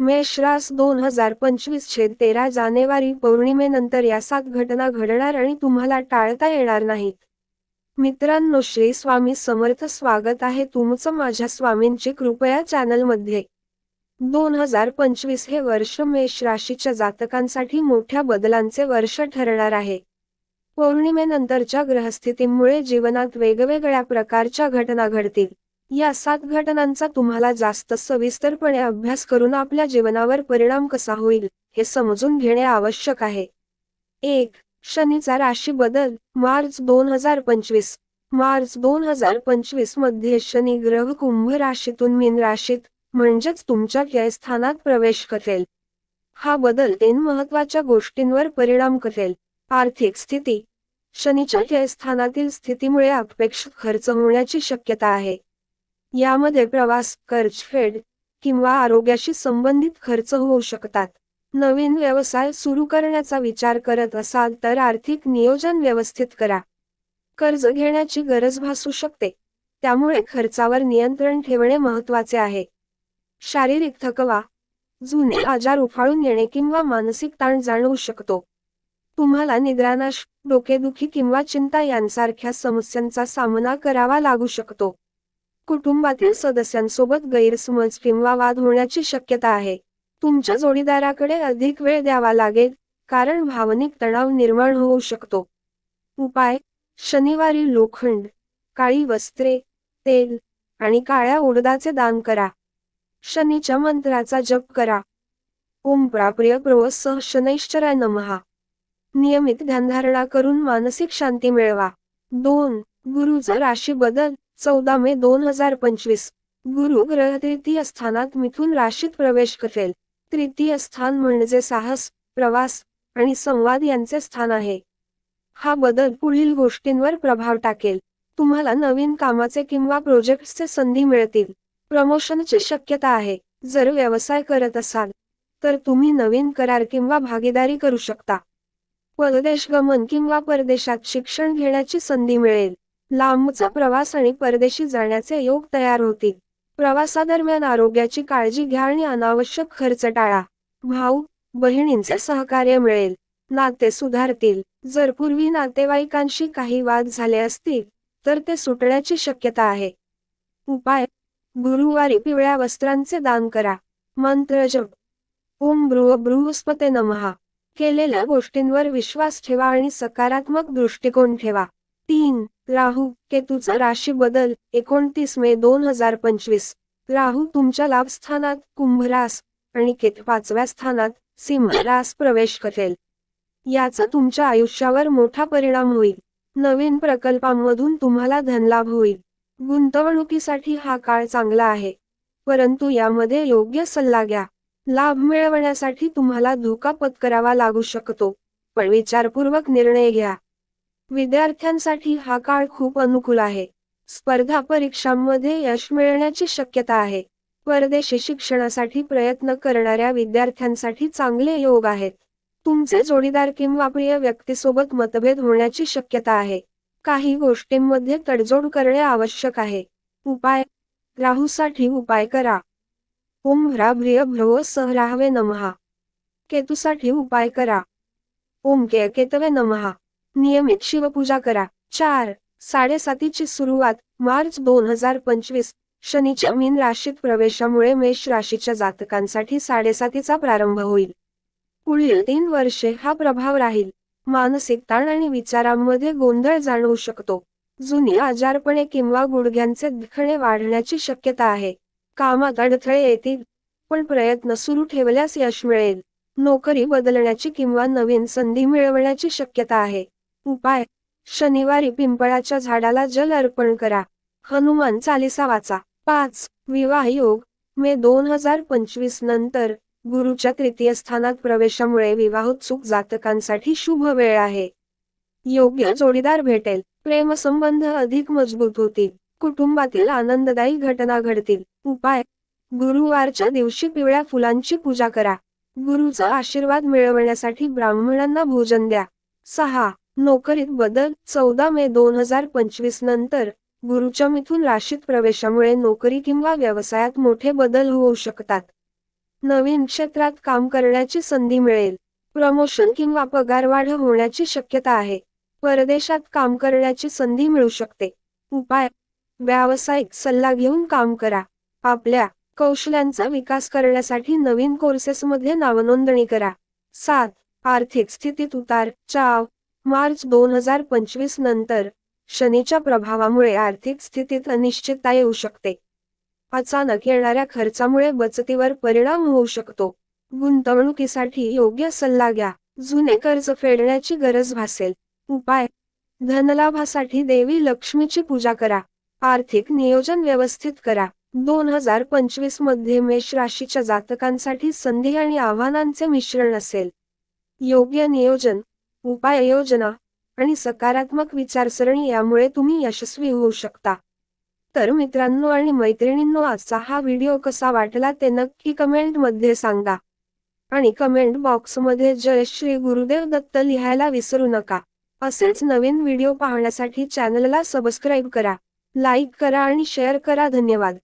मेषरास दोन हजार पंचवीस छेद तेरा जानेवारी पौर्णिमेनंतर या सात घटना घडणार आणि तुम्हाला टाळता येणार नाहीत. मित्रांनो श्री स्वामी समर्थ स्वागत आहे तुमचं माझ्या स्वामींची कृपया चॅनलमध्ये. दोन हजार पंचवीस हे वर्ष मेष राशीच्या जातकांसाठी मोठ्या बदलांचे वर्ष ठरणार आहे. पौर्णिमेनंतरच्या ग्रहस्थितीमुळे जीवनात वेगवेगळ्या प्रकारच्या घटना घडतील. या सात घटनांचा तुम्हाला जास्त सविस्तरपणे अभ्यास करून आपल्या जीवनावर परिणाम कसा होईल हे समजून घेणे आवश्यक आहे. एक शनीचा राशी बदल मार्च दोन हजार पंचवीस. मार्च दोन हजार पंचवीसमध्ये शनी ग्रह कुंभ राशीतून मीन राशीत म्हणजेच तुमच्या व्यय स्थानात प्रवेश करेल. हा बदल तीन महत्त्वाच्या गोष्टींवर परिणाम करेल. आर्थिक स्थिती शनीच्या व्यय स्थानातील स्थितीमुळे अपेक्षित खर्च होण्याची शक्यता आहे. यामध्ये प्रवास कर्जफेड किंवा आरोग्याशी संबंधित खर्च होऊ शकतात. नवीन व्यवसाय सुरू करण्याचा विचार करत असाल तर आर्थिक नियोजन व्यवस्थित करा. कर्ज घेण्याची गरज भासू शकते. त्यामुळे खर्चावर नियंत्रण ठेवणे महत्त्वाचे आहे. शारीरिक थकवा जुने आजार उफाळून येणे किंवा मानसिक ताण जाणवू शकतो. तुम्हाला निद्रानाश डोकेदुखी किंवा चिंता यांसारख्या समस्यांचा सामना करावा लागू शकतो. कुटुंबातील सदस्यांसोबत गैरसमज किंवा वाद होण्याची शक्यता आहे. तुमच्या जोडीदाराकडे अधिक वेळ द्यावा लागेल कारण भावनिक तणाव निर्माण होऊ शकतो. उपाय शनिवारी लोखंड काळी वस्त्रे तेल आणि काळ्या उडदाचे दान करा. शनीच्या मंत्राचा जप करा. ओम प्राप्रिय प्रवस शनैश्चराय नमहा नियमित ध्यानधारणा करून मानसिक शांती मिळवा. दोन गुरुचा राशी बदल. चौदा मे दोन हजार पंचवीस. गुरु ग्रह तृतीय स्थानात मिथून राशीत प्रवेश करेल. तृतीय स्थान म्हणजे साहस प्रवास आणि संवाद यांचे स्थान आहे. हा बदल पुढील गोष्टींवर प्रभाव टाकेल. तुम्हाला नवीन कामाचे किंवा प्रोजेक्टचे संधी मिळतील. प्रमोशनची शक्यता आहे. जर व्यवसाय करत असाल तर तुम्ही नवीन करार किंवा भागीदारी करू शकता. परदेश गमन किंवा परदेशात शिक्षण घेण्याची संधी मिळेल. लांबचा प्रवास आणि परदेशी जाण्याचे योग तयार होतील. प्रवासादरम्यान आरोग्याची काळजी घ्या आणि अनावश्यक खर्च टाळा. भाऊ बहिणींचे सहकार्य मिळेल. नाते सुधारतील. जर पूर्वी नातेवाईकांशी काही वाद झाले असतील तर ते सुटण्याची शक्यता आहे. उपाय. गुरुवारी पिवळ्या वस्त्रांचे दान करा. मंत्र जप. ओम ब्रुव बृहस्पते नमहा केलेल्या गोष्टींवर विश्वास ठेवा आणि सकारात्मक दृष्टिकोन ठेवा. तीन. राहू केतूचा राशी बदल एकोणतीस मे दोन हजार पंचवीस. राहू तुमच्या लाभस्थानात कुंभरास आणि केत पाचव्या स्थानात सिंहरास प्रवेश करेल. याचा तुमच्या आयुष्यावर मोठा परिणाम होईल. नवीन प्रकल्पांमधून तुम्हाला धनलाभ होईल. गुंतवणुकीसाठी हा काळ चांगला आहे. परंतु यामध्ये योग्य सल्ला घ्या. लाभ मिळवण्यासाठी तुम्हाला धोका पत्करावा लागू शकतो. पण विचारपूर्वक निर्णय घ्या. विद्यार्थ्यांसाठी हा काळ खूप अनुकूल आहे. स्पर्धा परीक्षांमध्ये यश मिळण्याची शक्यता आहे. परदेशी शिक्षणासाठी प्रयत्न करणाऱ्या विद्यार्थ्यांसाठी चांगले योग आहेत. तुमचे जोडीदार किंवा प्रिय व्यक्तीसोबत मतभेद होण्याची शक्यता आहे. काही गोष्टींमध्ये तडजोड करणे आवश्यक आहे. उपाय. राहूसाठी उपाय करा. ओम ह्राभ्रिय भ्रव सह राहावे नमहा केतूसाठी उपाय करा. ओम के केतवे नमहा नियमित शिवपूजा करा. चार साडेसातीची सुरुवात मार्च दोन हजार पंचवीस. शनीच्या मीन राशीत प्रवेशामुळे मेष राशीच्या जातकांसाठी साडेसातीचा प्रारंभ होईल. पुढील तीन वर्षे हा प्रभाव राहील. मानसिक ताण आणि विचारांमध्ये गोंधळ जाणवू शकतो. जुनी आजारपणे किंवा गुडघ्यांचे दुखणे वाढण्याची शक्यता आहे. कामात अडथळे येतील पण प्रयत्न सुरू ठेवल्यास यश मिळेल. नोकरी बदलण्याची किंवा नवीन संधी मिळवण्याची शक्यता आहे. उपाय. शनिवारी पिंपळाच्या झाडाला जल अर्पण करा. हनुमान चालिसा वाचा. पाच. विवाह योग. मे दोन हजार पंचवीस नंतर गुरुच्या तृतीय स्थानात प्रवेशामुळे विवाहोत्सुक जातकांसाठी शुभ वेळ आहे. योग्य जोडीदार भेटेल. प्रेमसंबंध अधिक मजबूत होतील. कुटुंबातील आनंददायी घटना घडतील. उपाय. गुरुवारच्या दिवशी पिवळ्या फुलांची पूजा करा. गुरुचा आशीर्वाद मिळवण्यासाठी ब्राह्मणांना भोजन द्या. सहा. नोकरीत बदल चौदा मे दोन हजार पंचवीस नंतर गुरुच्या मिथून राशीत प्रवेशामुळे नोकरी किंवा व्यवसायात मोठे बदल होऊ शकतात. नवीन क्षेत्रात काम करण्याची संधी मिळेल. प्रमोशन किंवा पगारवाढ होण्याची शक्यता आहे. परदेशात काम करण्याची संधी मिळू शकते. उपाय. व्यावसायिक सल्ला घेऊन काम करा. आपल्या कौशल्यांचा विकास करण्यासाठी नवीन कोर्सेसमध्ये नावनोंदणी करा. सात. आर्थिक स्थितीत उतार चाव मार्च दोन हजार पंचवीस नंतर शनीच्या प्रभावामुळे आर्थिक स्थितीत अनिश्चितता येऊ शकते. अचानक येणाऱ्या खर्चामुळे बचतीवर परिणाम होऊ शकतो. गुंतवणुकीसाठी योग्य सल्ला घ्या. जुने कर्ज फेडण्याची गरज भासेल. उपाय. धनलाभासाठी देवी लक्ष्मीची पूजा करा. आर्थिक नियोजन व्यवस्थित करा. दोन हजार पंचवीसमध्ये मेष राशीच्या जातकांसाठी संधी आणि आव्हानांचे मिश्रण असेल. योग्य नियोजन. उपाय योजना आणि सकारात्मक विचारसरणी यामुळे तुम्ही यशस्वी होऊ शकता. तर मित्रांनो आणि मैत्रिणींनो आजचा हा व्हिडिओ कसा वाटला ते नक्की कमेंटमध्ये सांगा. आणि कमेंट बॉक्समध्ये जय श्री गुरुदेव दत्त लिहायला विसरू नका. असेच नवीन व्हिडिओ पाहण्यासाठी चॅनलला सबस्क्राईब करा लाईक करा आणि शेअर करा. धन्यवाद.